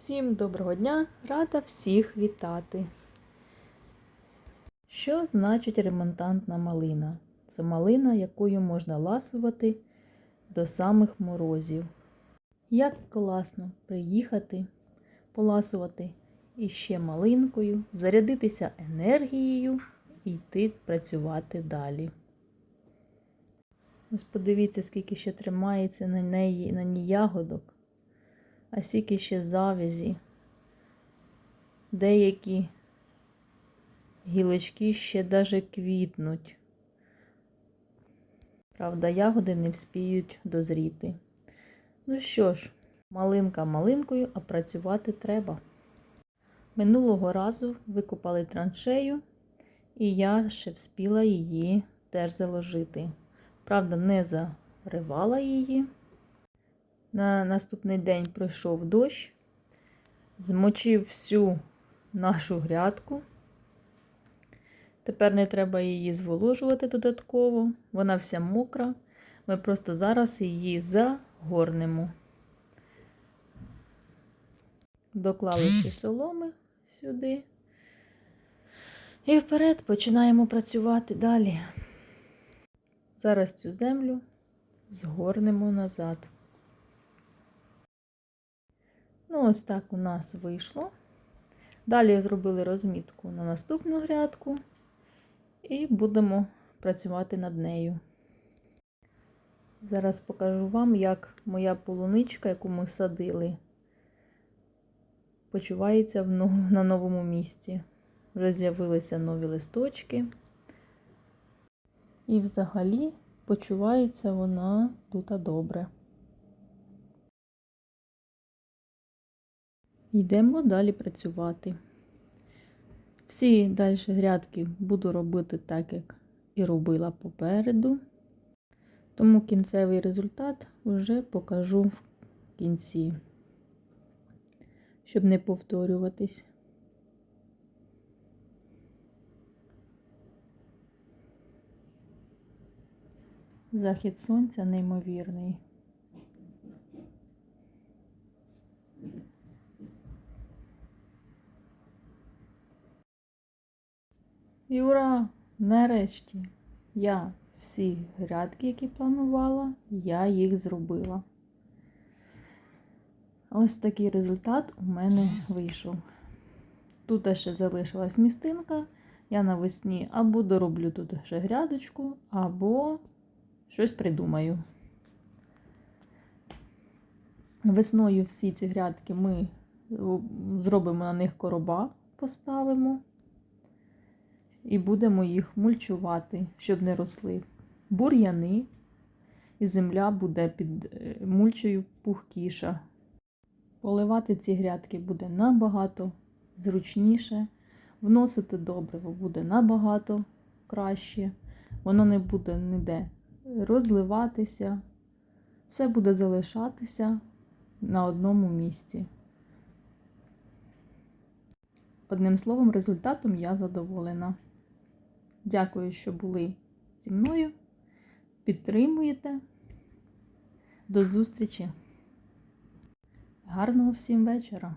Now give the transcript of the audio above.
Всім доброго дня! Рада всіх вітати. Що значить ремонтантна малина? Це малина, якою можна ласувати до самих морозів. Як класно приїхати, поласувати іще малинкою, зарядитися енергією і йти працювати далі. Ось подивіться, скільки ще тримається на неї на ній ягодок а скільки ще завязі. Деякі гілочки ще даже квітнуть. Правда, ягоди не вспіють дозріти. Ну що ж, малинка малинкою, а працювати треба. Минулого разу викопали траншею, і я ще вспіла її теж заложити. Правда, не заривала її. На наступний день пройшов дощ, змочив всю нашу грядку. Тепер не треба її зволожувати додатково, вона вся мокра. Ми просто зараз її загорнемо. Доклали всі соломи сюди. І вперед починаємо працювати далі. Зараз цю землю згорнемо назад. Ну, ось так у нас вийшло. Далі зробили розмітку на наступну грядку і будемо працювати над нею. Зараз покажу вам, як моя полуничка, яку ми садили, почувається на новому місці. Вже з'явилися нові листочки. І взагалі почувається вона тут добре. Йдемо далі працювати. Всі далі грядки буду робити так, як і робила попереду. Тому кінцевий результат вже покажу в кінці, щоб не повторюватись. Захід сонця неймовірний. І ура! Нарешті я всі грядки, які планувала, я їх зробила. Ось такий результат у мене вийшов. Тут ще залишилась містинка. Я навесні або дороблю тут ще грядочку, або щось придумаю. Весною всі ці грядки ми зробимо на них короба, поставимо і будемо їх мульчувати, щоб не росли бур'яни, і земля буде під е, мульчою пухкіша. Поливати ці грядки буде набагато зручніше, вносити добриво буде набагато краще, воно не буде ніде розливатися, все буде залишатися на одному місці. Одним словом, результатом я задоволена. Дякую, що були зі мною. Підтримуєте. До зустрічі. Гарного всім вечора!